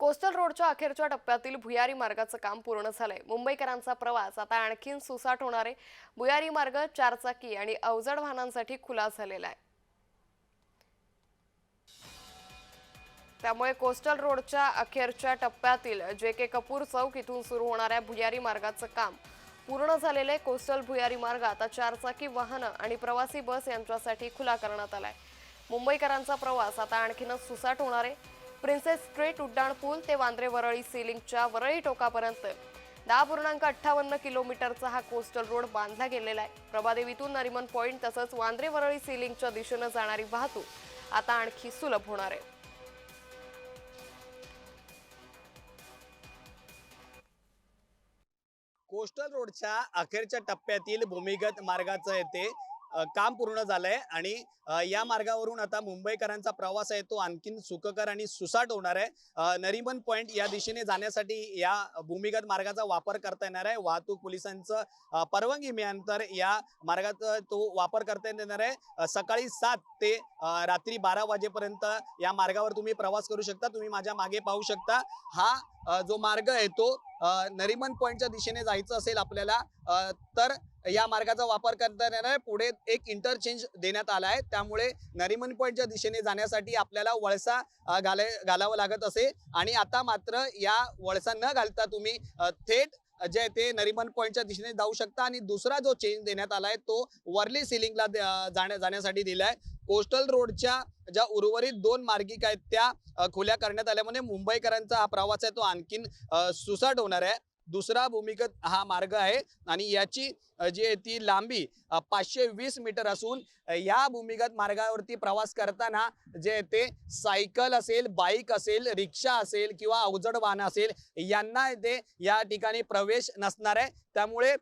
Coastal रोडच्या अखेरच्या टप्प्यातील भुयारी मार्गाचं काम पूर्ण झालंय. मुंबईकरांचा प्रवास आता आणखीन सुसाट होणार. आहे भुयारी मार्ग चारचाकी आणि अवजड वाहनांसाठी खुला झालेला आहे. त्यामुळे कोस्टल रोडच्या अखेरच्या टप्प्यातील जे के कपूर चौक इथून सुरू होणाऱ्या भुयारी मार्गाचं काम पूर्ण झालेले कोस्टल भुयारी मार्ग आता चारचाकी वाहनं आणि प्रवासी बस यांच्यासाठी खुला करण्यात आलाय. मुंबईकरांचा प्रवास आता आणखीनच सुसाट होणार आहे. प्रिन्सेस स्ट्रीट उड्डाण पूल ते वांद्रे वरळी सिलिंगच्या वरळी टोकापर्यंत. दहा पूर्णांक अठ्ठावन्न किलोमीटरचा हा कोस्टल रोड बांधला गेलेला आहे. प्रभादेवीतून नरिमन पॉईंट तसंच वांद्रे वरळी सिलिंगच्या दिशेनं जाणारी वाहतूक आता आणखी सुलभ होणार आहे. कोस्टल रोडच्या अखेरच्या टप्प्यातील भूमिगत मार्गाचं येते काम पूर्ण झालंय आणि या मार्गावरून आता मुंबईकरांचा प्रवास आहे तो आणखीन सुखकर आणि सुसाट होणार आहे. नरीमन नरिमन या दिशेने जाण्यासाठी या भूमिगत मार्गाचा वापर करता येणार आहे. वाहतूक पोलिसांचं परवानगी मिळाल्यानंतर या मार्गाचा तो वापर करता येणार आहे. सकाळी सात ते रात्री बारा वाजेपर्यंत या मार्गावर तुम्ही प्रवास करू शकता. तुम्ही माझ्या मागे पाहू शकता. हा जो मार्ग आहे तो नरिमन पॉईंटच्या दिशेने जायचं असेल आपल्याला तर या मार्गाचा वापर करता येणार पुढे एक इंटरचेंज देण्यात आला आहे. त्यामुळे नरिमन पॉईंटच्या दिशेने जाण्यासाठी आपल्याला वळसा घालाय घालावं लागत असे. आणि आता मात्र या वळसा न घालता तुम्ही थेट जे ते नरिमन पॉईंटच्या दिशेने जाऊ शकता. आणि दुसरा जो चेंज देण्यात आला आहे तो वरली सिलिंगला जाण्या जाण्यासाठी दिलाय. कोस्टल रोडच्या ज्या उर्वरित दोन मार्गिका आहेत त्या खुल्या करण्यात आल्यामुळे म्हणजे मुंबईकरांचा हा प्रवास आहे तो आणखीन सुसाट होणार आहे. दुसरा भूमिगत हा मार्ग आहे आणि याची जी आहे ती लांबी पाचशे वीस मीटर असून या भूमिगत मार्गावरती प्रवास करताना जे ते सायकल असेल बाईक असेल रिक्षा असेल किंवा अवजड वाहन असेल यांना ते या ठिकाणी प्रवेश नसणार आहे. त्यामुळे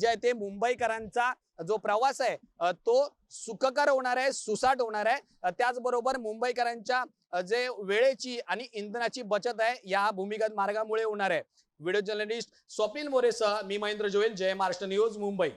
जे आहे ते मुंबईकरांचा जो प्रवास आहे तो सुखकर होणार आहे सुसाट होणार आहे. त्याचबरोबर मुंबईकरांच्या जे वेळेची आणि इंधनाची बचत आहे या भूमिगत मार्गामुळे होणार आहे. व्हिडिओ जर्नलिस्ट स्वप्नील मोरेसह मी महेंद्र जोईल जय महाराष्ट्र न्यूज मुंबई.